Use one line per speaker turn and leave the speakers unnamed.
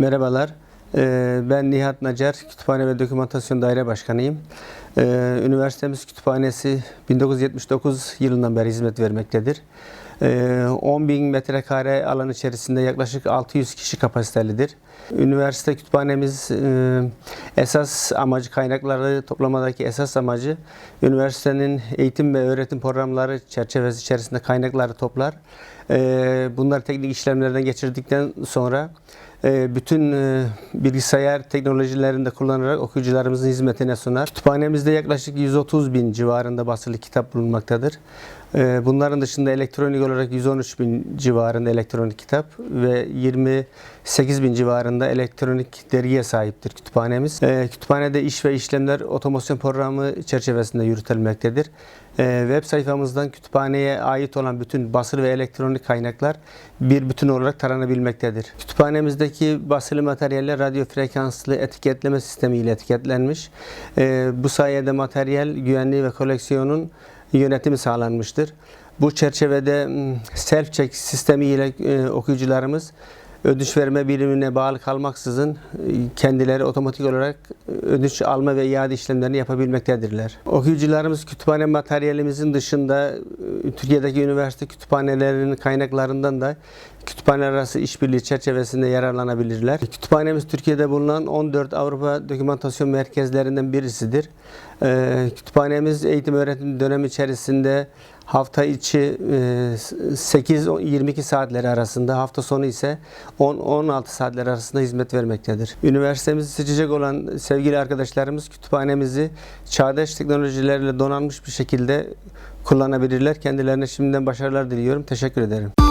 Merhabalar, Ee, ben Nihat Nacar, Kütüphane ve Dokümantasyon Daire Başkanıyım. Ee, Üniversitemiz kütüphanesi 1979 yılından beri hizmet vermektedir. Ee, 10 bin metrekare alan içerisinde yaklaşık 600 kişi kapasitelidir. Üniversite kütüphanemiz e, esas amacı, kaynakları toplamadaki esas amacı üniversitenin eğitim ve öğretim programları çerçevesi içerisinde kaynakları toplar. Ee, Bunları teknik işlemlerden geçirdikten sonra bütün e, bilgisayar teknolojilerinde kullanarak okuyucularımızın hizmetine sunar. Kütüphanemizde yaklaşık 130 bin civarında basılı kitap bulunmaktadır. E, Bunların dışında elektronik olarak 113 bin civarında elektronik kitap ve 28 bin civarında elektronik dergiye sahiptir kütüphanemiz. E, Kütüphanede iş ve işlemler otomasyon programı çerçevesinde yürütülmektedir. Web sayfamızdan kütüphaneye ait olan bütün basılı ve elektronik kaynaklar bir bütün olarak taranabilmektedir. Kütüphanemizdeki basılı materyaller radyo frekanslı etiketleme sistemi ile etiketlenmiş. E, bu sayede materyal güvenliği ve koleksiyonun yönetimi sağlanmıştır. Bu çerçevede m, self-check sistemi ile e, okuyucularımız ödünç verme birimine bağlı kalmaksızın e, kendileri otomatik olarak e, ödünç alma ve iade işlemlerini yapabilmektedirler. Okuyucularımız kütüphane materyalimizin dışında e, Türkiye'deki üniversite kütüphanelerinin kaynaklarından da kütüphane arası işbirliği çerçevesinde yararlanabilirler. Kütüphanemiz Türkiye'de bulunan 14 Avrupa dokümantasyon merkezlerinden birisidir. Ee, Kütüphanemiz eğitim öğretim dönemi içerisinde hafta içi e, 8-22 saatleri arasında, hafta sonu ise 10-16 saatler arasında hizmet vermektedir. Üniversitemizi seçecek olan sevgili arkadaşlarımız kütüphanemizi çağdaş teknolojilerle donanmış bir şekilde kullanabilirler. Kendilerine şimdiden başarılar diliyorum. Teşekkür ederim.